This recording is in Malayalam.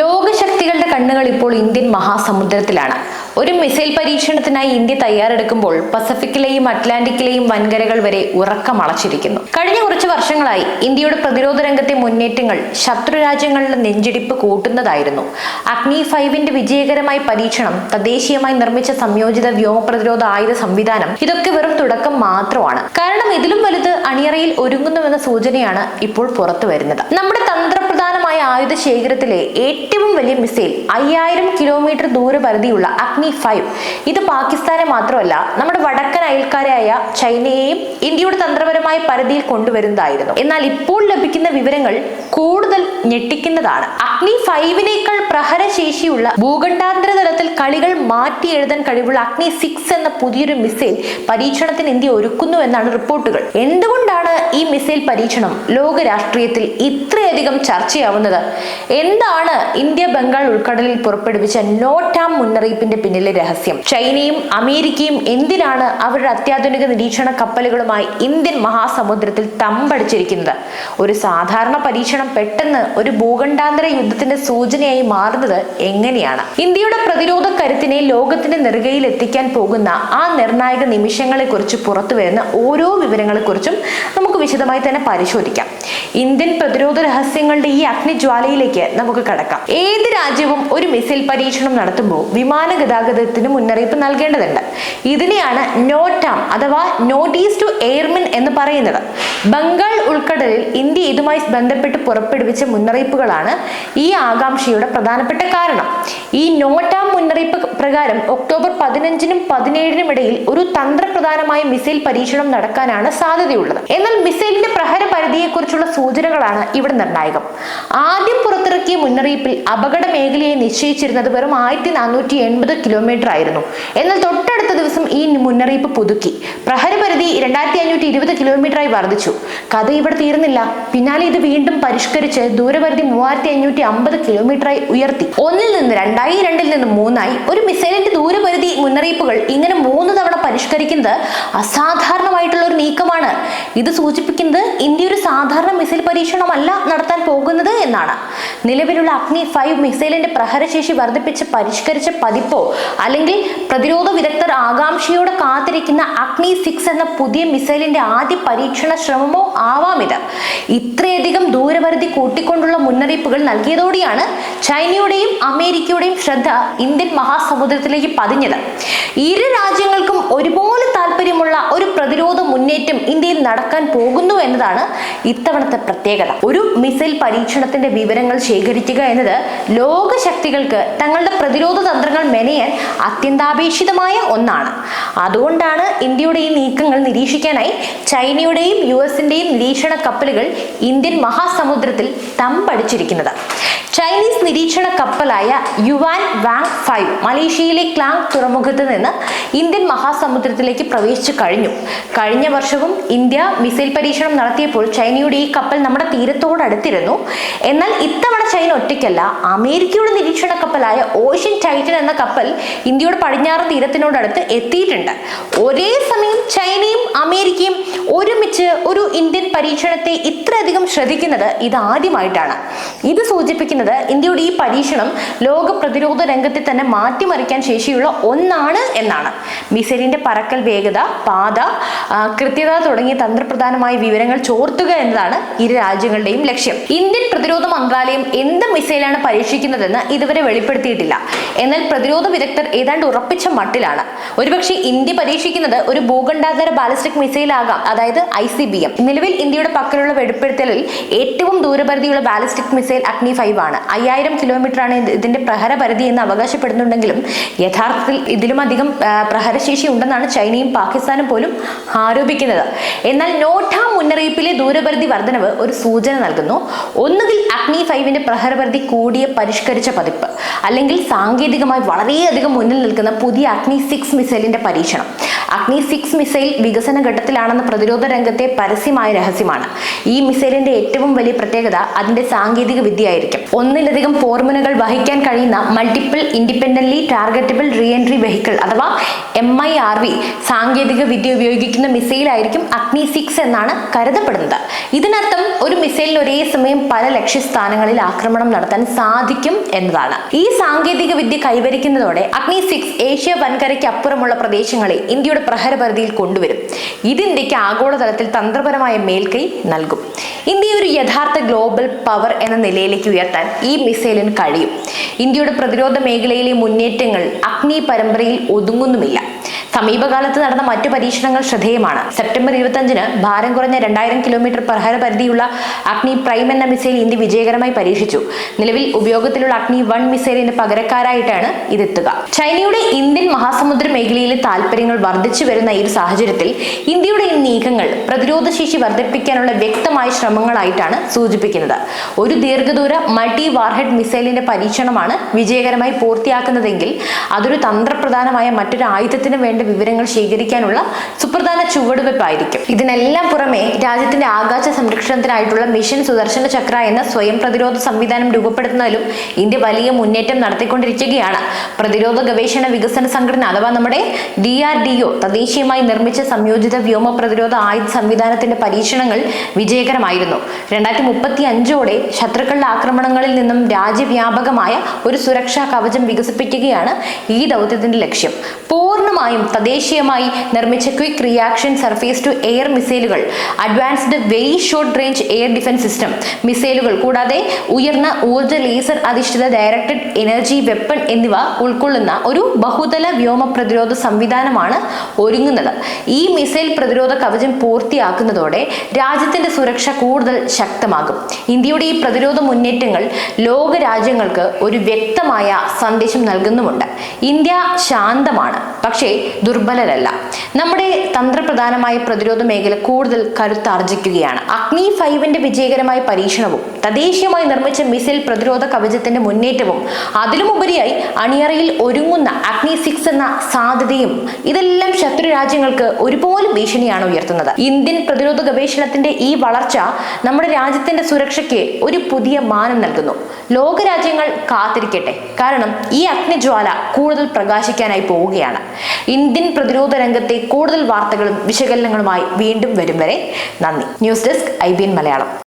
ലോകശക്തികളുടെ കണ്ണുകൾ ഇപ്പോൾ ഇന്ത്യൻ മഹാസമുദ്രത്തിലാണ്. ഒരു മിസൈൽ പരീക്ഷണത്തിനായി ഇന്ത്യ തയ്യാറെടുക്കുമ്പോൾ പസഫിക്കിലെയും അറ്റ്ലാന്റിക്കിലെയും വൻകരകൾ വരെ ഉറക്കമളച്ചിരിക്കുന്നു. കഴിഞ്ഞ കുറച്ച് വർഷങ്ങളായി ഇന്ത്യയുടെ പ്രതിരോധ രംഗത്തെ മുന്നേറ്റങ്ങൾ ശത്രു രാജ്യങ്ങളുടെ നെഞ്ചിടിപ്പ് കൂട്ടുന്നതായിരുന്നു. അഗ്നി ഫൈവിന്റെ വിജയകരമായ പരീക്ഷണം തദ്ദേശീയമായി നിർമ്മിച്ച സംയോജിത വ്യോമ പ്രതിരോധ ആയുധ സംവിധാനം ഇതൊക്കെ വെറും തുടക്കം മാത്രമാണ്. കാരണം ഇതിലും വലുത് അണിയറയിൽ ഒരുങ്ങുന്നുവെന്ന സൂചനയാണ് ഇപ്പോൾ പുറത്തു വരുന്നത് നമ്മുടെ തന്ത്രപ്രധാനമായ ആയുധ ശേഖരത്തിലെ ഏറ്റവും വലിയ മിസൈൽ അയ്യായിരം കിലോമീറ്റർ ദൂരപരിധിയുള്ള അഗ്നി ഫൈവ്. ഇത് പാകിസ്ഥാനെ മാത്രമല്ല നമ്മുടെ വടക്കൻ അയൽക്കാരായ ചൈനയെയും ഇന്ത്യയുടെ തന്ത്രപരമായ പരിധിയിൽ കൊണ്ടുവരുന്നതായിരുന്നു. എന്നാൽ ഇപ്പോൾ ലഭിക്കുന്ന വിവരങ്ങൾ കൂടുതൽ ഞെട്ടിക്കുന്നതാണ്. അഗ്നി ഫൈവിനേക്കാൾ പ്രഹരശേഷിയുള്ള ഭൂഖണ്ഡാന്തര തലത്തിൽ കളികൾ മാറ്റി എഴുതാൻ കഴിവുള്ള അഗ്നി സിക്സ് എന്ന പുതിയൊരു മിസൈൽ പരീക്ഷണത്തിന് ഇന്ത്യ ഒരുക്കുന്നു എന്നാണ് റിപ്പോർട്ടുകൾ. എന്തുകൊണ്ടാണ് ഈ മിസൈൽ പരീക്ഷണം ലോക രാഷ്ട്രീയത്തിൽ ഇത്രയധികം ചർച്ചയാവുന്നത്. എന്താണ് ഇന്ത്യ ബംഗാൾ ഉൾക്കടലിൽ പുറപ്പെടുവിച്ച നോട്ടാം മുന്നറിയിപ്പിന്റെ പിന്നിലെ രഹസ്യം? ചൈനയും അമേരിക്കയും എന്തിനാണ് അവരുടെ അത്യാധുനിക നിരീക്ഷണ കപ്പലുകളുമായി ഇന്ത്യൻ മഹാസമുദ്രത്തിൽ തമ്പടിച്ചിരിക്കുന്നത്? ഒരു സാധാരണ പരീക്ഷണം പെട്ടെന്ന് ഒരു ഭൂഖണ്ഡാന്തര യുദ്ധത്തിന്റെ സൂചനയായി മാറുന്നത് എങ്ങനെയാണ്? ഇന്ത്യയുടെ പ്രതിരോധ കരുത്തിനെ ലോകത്തിന്റെ നെറുകയിൽ എത്തിക്കാൻ പോകുന്ന ആ നിർണായക നിമിഷങ്ങളെക്കുറിച്ച് പുറത്തുവരുന്ന പുറത്തു വരുന്ന ഓരോ വിവരങ്ങളെ കുറിച്ചും നമുക്ക് വിശദമായി തന്നെ പരിശോധിക്കാം. ഇന്ത്യൻ പ്രതിരോധ രഹസ്യങ്ങളുടെ ഈ അഗ്നിജ്വാലയിലേക്ക് നമുക്ക് കടക്കാം. ഏത് രാജ്യവും ഒരു മിസൈൽ പരീക്ഷണം നടത്തുമ്പോൾ വിമാന ഗതാഗതത്തിന് മുന്നറിയിപ്പ് നൽകേണ്ടതുണ്ട്. ഇതിനെയാണ് നോട്ടാം അഥവാ നോട്ടീസ് ടു എയർമിൻ എന്ന് പറയുന്നത്. ബംഗാൾ ഉൾക്കടലിൽ ഇന്ത്യ ഇതുമായി ബന്ധപ്പെട്ട് പുറപ്പെടുവിച്ച മുന്നറിയിപ്പുകളാണ് ഈ ആകാംക്ഷയുടെ പ്രധാനപ്പെട്ട കാരണം. ഈ നോട്ടാം മുന്നറിയിപ്പ് പ്രകാരം ഒക്ടോബർ പതിനഞ്ചിനും പതിനേഴിനും ഇടയിൽ ഒരു തന്ത്രപ്രധാനമായ മിസൈൽ പരീക്ഷണം നടക്കാനാണ് സാധ്യതയുള്ളത്. എന്നാൽ മിസൈലിന്റെ പ്രഹര പരിധിയെക്കുറിച്ചുള്ള സൂചനകളാണ് ഇവിടെ നിർണായകം. ആദ്യം പുറത്തിറക്കിയ മുന്നറിയിപ്പിൽ അപകട മേഖലയെ നിശ്ചയിച്ചിരുന്നത് വെറും ആയിരത്തി നാനൂറ്റി എൺപത് കിലോമീറ്റർ ആയിരുന്നു. എന്നാൽ തൊട്ടടുത്ത ദിവസം ഈ മുന്നറിയിപ്പ് പുതുക്കി. പ്രഹരപരിധി രണ്ടായിരത്തി അഞ്ഞൂറ്റി ഇരുപത് കിലോമീറ്ററായി വർദ്ധിച്ചു. കഥ ഇവിടെ തീർന്നില്ല. പിന്നാലെ ഇത് വീണ്ടും പരിഷ്കരിച്ച് ദൂരപരിധി മൂവായിരത്തി അഞ്ഞൂറ്റി അമ്പത് കിലോമീറ്ററായി ഉയർത്തി. ഒന്നിൽ നിന്ന് രണ്ടായി രണ്ടിൽ നിന്ന് മൂന്നായി. ഒരു മിസൈലിന്റെ ദൂരപരിധി മുന്നറിയിപ്പുകൾ ഇങ്ങനെ മൂന്ന് തവണ പരിഷ്കരിക്കുന്നത് അസാധാരണമായിട്ടുള്ള ഒരു നീക്കമാണ്. ഇത് സൂചിപ്പിക്കുന്നത് ഇന്ത്യ ഒരു സാധാരണ മിസൈൽ പരീക്ഷണമല്ല നടത്താൻ പോകുന്നത് എന്നാണ്. നിലവിലുള്ള അഗ്നി ഫൈവ് മിസൈലിന്റെ പ്രഹരശേഷി വർദ്ധിപ്പിച്ച് പരിഷ്കരിച്ച പതിപ്പോ അല്ലെങ്കിൽ പ്രതിരോധ വിദഗ്ധർ ആകാംക്ഷയോടെ കാത്തിരിക്കുന്ന അഗ്നി സിക്സ് എന്ന പുതിയ മിസൈലിന്റെ ആദ്യ പരീക്ഷണ ശ്രമമോ ആവാം ഇത്? ഇത്രയധികം ദൂരപരിധി കൂട്ടിക്കൊണ്ടുള്ള മുന്നറിയിപ്പുകൾ നൽകിയതോടെയാണ് ചൈനയുടെയും അമേരിക്കയുടെയും ശ്രദ്ധ ഇന്ത്യൻ മഹാസമുദ്രത്തിലേക്ക് പതിഞ്ഞത്. ഇരു രാജ്യങ്ങൾക്കും ഒരുപോലെ താല്പര്യമുള്ള ഒരു പ്രതിരോധ മുന്നേറ്റം ഇന്ത്യയിൽ നടക്കാൻ പോകുന്നു എന്നതാണ് ഇത്തവണത്തെ പ്രത്യേകത. ഒരു മിസൈൽ പരീക്ഷണത്തിന്റെ വിവരങ്ങൾ ശേഖരിക്കുക എന്നത് ലോക ശക്തികൾക്ക് തങ്ങളുടെ പ്രതിരോധ തന്ത്രങ്ങൾ മെനയാൻ അത്യന്താപേക്ഷിതമായ ഒന്നാണ്. അതുകൊണ്ടാണ് ഇന്ത്യയുടെ ഈ നീക്കങ്ങൾ നിരീക്ഷിക്കാനായി ചൈനയുടെയും യു എസിന്റെയും നിരീക്ഷണ കപ്പലുകൾ ഇന്ത്യൻ മഹാസമുദ്രത്തിൽ തമ്പടിച്ചിരിക്കുന്നത്. ചൈനീസ് നിരീക്ഷണ കപ്പലായ യുവാൻ വാങ് ഫൈവ് മലേഷ്യയിലെ ക്ലാങ് തുറമുഖത്ത് നിന്ന് ഇന്ത്യൻ മഹാസമുദ്രത്തിലേക്ക് പ്രവേശിച്ചു കഴിഞ്ഞു. കഴിഞ്ഞ വർഷവും ഇന്ത്യ മിസൈൽ പരീക്ഷണം നടത്തിയപ്പോൾ ചൈനയുടെ ഈ കപ്പൽ നമ്മുടെ തീരത്തോടടുത്തിരുന്നു. എന്നാൽ ഇത്തവണ ചൈന ഒറ്റയ്ക്കല്ല അമേരിക്കയുടെ നിരീക്ഷണ കപ്പലായ ഓഷ്യൻ ടൈറ്റൻ എന്ന കപ്പൽ ഇന്ത്യയുടെ പടിഞ്ഞാറ് തീരത്തിനോടടുത്ത് എത്തിയിട്ടുണ്ട്. ഒരേ സമയം ചൈനയും അമേരിക്കയും ഒരുമിച്ച് ഒരു ഇന്ത്യൻ പരീക്ഷണത്തെ ഇത്രയധികം ശ്രദ്ധിക്കുന്നത് ഇതാദ്യമായിട്ടാണ് ഇത് സൂചിപ്പിക്കുന്നത് ഇന്ത്യയുടെ ഈ പരീക്ഷണം ലോക പ്രതിരോധ രംഗത്തെ തന്നെ മാറ്റിമറിക്കാൻ ശേഷിയുള്ള ഒന്നാണ് എന്നാണ്. മിസൈലിന്റെ പറക്കൽ വേഗത പാത കൃത്യത തുടങ്ങിയ തന്ത്രപ്രധാനമായ വിവരങ്ങൾ ചോർത്തുക എന്നതാണ് ഇരു രാജ്യങ്ങളുടെയും ലക്ഷ്യം. ഇന്ത്യൻ പ്രതിരോധ മന്ത്രാലയം എന്ത് മിസൈലാണ് പരീക്ഷിക്കുന്നതെന്ന് ഇതുവരെ വെളിപ്പെടുത്തിയിട്ടില്ല. എന്നാൽ പ്രതിരോധ വിദഗ്ധർ ഏതാണ്ട് ഉറപ്പിച്ച മട്ടിലാണ്. ഒരുപക്ഷെ ഇന്ത്യ പരീക്ഷിക്കുന്നത് ഒരു ഭൂഖണ്ഡാന്തര ബാലിസ്റ്റിക് മിസൈൽ ആകാം അതായത് ഐ സി ബി എം. നിലവിൽ ഇന്ത്യയുടെ പക്കലുള്ള വെളിപ്പെടുത്തലിൽ ഏറ്റവും ദൂരപരിധിയുള്ള ബാലിസ്റ്റിക് മിസൈൽ അഗ്നി ഫൈവ് ആണ്. അയ്യായിരം കിലോമീറ്റർ ആണ് ഇതിന്റെ പ്രഹരപരിധി എന്ന് അവകാശപ്പെടുന്നുണ്ടെങ്കിലും യഥാർത്ഥത്തിൽ ഇതിലും അധികം പ്രഹരശേഷി ഉണ്ടെന്നാണ് ചൈനയും പാകിസ്ഥാനും പോലും ആരോപിക്കുന്നത്. എന്നാൽ നോട്ട മുന്നറിയിപ്പിലെ ദൂരപരിധി വർധനവ് ഒരു സൂചന നൽകുന്നു. ഒന്നുകിൽ അഗ്നി ഫൈവിന്റെ പ്രഹരപരിധി കൂടിയ പരിഷ്കരിച്ച പതിപ്പ് അല്ലെങ്കിൽ സാങ്കേതികമായി വളരെയധികം മുന്നിൽ നിൽക്കുന്ന പുതിയ അഗ്നി സിക്സ് മിസൈലിന്റെ പരീക്ഷണം. അഗ്നി സിക്സ് മിസൈൽ വികസന ഘട്ടത്തിലാണെന്ന പ്രതിരോധ രംഗത്തെ പരസ്യമായ രഹസ്യമാണ്. ഈ മിസൈലിന്റെ ഏറ്റവും വലിയ പ്രത്യേകത അതിന്റെ സാങ്കേതിക വിദ്യയായിരിക്കും. ഒന്നിലധികം പോർമുനകൾ വഹിക്കാൻ കഴിയുന്ന multiple independently targetable re entry vehicle അഥവാ എം ഐ ആർ വി സാങ്കേതിക വിദ്യ ഉപയോഗിക്കുന്ന മിസൈലായിരിക്കും അഗ്നി സിക്സ് എന്നാണ് കരുതപ്പെടുന്നത്. ഇതിനർത്ഥം ഒരു മിസൈലിൽ ഒരേ സമയം പല ലക്ഷ്യസ്ഥാനങ്ങളിൽ ആക്രമണം നടത്താൻ സാധിക്കും എന്നതാണ്. ഈ സാങ്കേതിക വിദ്യ കൈവരിക്കുന്നതോടെ അഗ്നി സിക്സ് ഏഷ്യ വൻകരയ്ക്ക് അപ്പുറമുള്ള പ്രദേശങ്ങളെ ഇന്ത്യയുടെ പ്രഹരപരിധിയിൽ കൊണ്ടുവരും. ഇത് ഇന്ത്യയ്ക്ക് ആഗോളതലത്തിൽ തന്ത്രപരമായ മേൽക്കൈ നൽകും. ഇന്ത്യ ഒരു യഥാർത്ഥ ഗ്ലോബൽ പവർ എന്ന നിലയിലേക്ക് ഉയർത്താൻ ഈ മിസൈലിന് കഴിയും. ഇന്ത്യയുടെ പ്രതിരോധ മേഖലയിലെ മുന്നേറ്റങ്ങൾ അഗ്നി പരമ്പരയിൽ ഒതുങ്ങുന്നുമില്ല. സമീപകാലത്ത് നടന്ന മറ്റു പരീക്ഷണങ്ങൾ ശ്രദ്ധേയമാണ്. സെപ്റ്റംബർ ഇരുപത്തഞ്ചിന് ഭാരം കുറഞ്ഞ രണ്ടായിരം കിലോമീറ്റർ പ്രഹര പരിധിയുള്ള അഗ്നി പ്രൈം എന്ന മിസൈൽ ഇന്ത്യ വിജയകരമായി പരീക്ഷിച്ചു. നിലവിൽ ഉപയോഗത്തിലുള്ള അഗ്നി വൺ മിസൈലിന് പകരക്കാരായിട്ടാണ് ഇതെത്തുക. ചൈനയുടെ ഇന്ത്യൻ മഹാസമുദ്ര മേഖലയിലെ താൽപര്യങ്ങൾ വർദ്ധിച്ചു വരുന്ന ഈ സാഹചര്യത്തിൽ ഇന്ത്യയുടെ ഈ നീക്കങ്ങൾ പ്രതിരോധ ശേഷി വർദ്ധിപ്പിക്കാനുള്ള വ്യക്തമായ ശ്രമങ്ങളായിട്ടാണ് സൂചിപ്പിക്കുന്നത്. ഒരു ദീർഘദൂര മൾട്ടി വാർഹെഡ് മിസൈലിന്റെ പരീക്ഷണമാണ് വിജയകരമായി പൂർത്തിയാക്കുന്നതെങ്കിൽ അതൊരു തന്ത്രപ്രധാനമായ മറ്റൊരു ആയുധത്തിന് വേണ്ട വിവരങ്ങൾ ശേഖരിക്കാനുള്ള സുപ്രധാന ചുവടുവെപ്പായിരിക്കും ഇതിനെല്ലാം പുറമെ രാജ്യത്തിന്റെ ആകാശ സംരക്ഷണത്തിനായിട്ടുള്ള മിഷൻ സുദർശന ചക്ര എന്ന സ്വയം പ്രതിരോധ സംവിധാനം രൂപപ്പെടുത്തുന്നതിലും ഇന്ത്യ വലിയ മുന്നേറ്റം നടത്തിക്കൊണ്ടിരിക്കുകയാണ്. പ്രതിരോധ ഗവേഷണ വികസന സംഘടന അഥവാ നമ്മുടെ ഡി ആർ ഡി ഒ തദ്ദേശീയമായി നിർമ്മിച്ച സംയോജിത വ്യോമ പ്രതിരോധ ആയുധ സംവിധാനത്തിന്റെ പരീക്ഷണങ്ങൾ വിജയകരമായിരുന്നു. രണ്ടായിരത്തി മുപ്പത്തി അഞ്ചോടെ ശത്രുക്കളുടെ ആക്രമണങ്ങളിൽ നിന്നും രാജ്യവ്യാപകമായ ഒരു സുരക്ഷാ കവചം വികസിപ്പിക്കുകയാണ് ഈ ദൗത്യത്തിന്റെ ലക്ഷ്യം. പൂർണമായും തദ്ദേശീയമായി നിർമ്മിച്ച quick reaction surface to air മിസൈലുകൾ advanced very short range air defence system മിസൈലുകൾ കൂടാതെ ഉയർന്ന ഊർജ ലേസർ അധിഷ്ഠിത ഡയറക്റ്റഡ് എനർജി വെപ്പൺ എന്നിവ ഉൾക്കൊള്ളുന്ന ഒരു ബഹുതല വ്യോമ പ്രതിരോധ സംവിധാനമാണ് ഒരുങ്ങുന്നത്. ഈ മിസൈൽ പ്രതിരോധ കവചം പൂർത്തിയാക്കുന്നതോടെ രാജ്യത്തിന്റെ സുരക്ഷ കൂടുതൽ ശക്തമാകും. ഇന്ത്യയുടെ ഈ പ്രതിരോധ മുന്നേറ്റങ്ങൾ ലോക രാജ്യങ്ങൾക്ക് ഒരു വ്യക്തമായ സന്ദേശം നൽകുന്നുമുണ്ട്. ഇന്ത്യ ശാന്തമാണ്. പക്ഷേ ദുർബലരല്ല. നമ്മുടെ തന്ത്രപ്രധാനമായ പ്രതിരോധ മേഖല കൂടുതൽ കരുത്താർജിക്കുകയാണ് അഗ്നി ഫൈവിന്റെ വിജയകരമായ പരീക്ഷണവും തദ്ദേശീയമായി നിർമ്മിച്ച മിസൈൽ പ്രതിരോധ കവചത്തിന്റെ മുന്നേറ്റവും അതിലുമുപരിയായി അണിയറയിൽ ഒരുങ്ങുന്ന അഗ്നി സിക്സ് എന്ന സാധ്യതയും ഇതെല്ലാം ശത്രു രാജ്യങ്ങൾക്ക് ഒരുപോലെ ഭീഷണിയാണ് ഉയർത്തുന്നത്. ഇന്ത്യൻ പ്രതിരോധ ഗവേഷണത്തിന്റെ ഈ വളർച്ച നമ്മുടെ രാജ്യത്തിന്റെ സുരക്ഷയ്ക്ക് ഒരു പുതിയ മാനം നൽകുന്നു. ലോകരാജ്യങ്ങൾ കാത്തിരിക്കട്ടെ. കാരണം ഈ അഗ്നിജ്വാല കൂടുതൽ പ്രകാശിക്കാനായി പോവുകയാണ്. ഇന്ത്യൻ പ്രതിരോധ രംഗത്തെ കൂടുതൽ വാർത്തകളും വിശകലനങ്ങളുമായി വീണ്ടും വരും വരെ നന്ദി. News desk I Malayalam.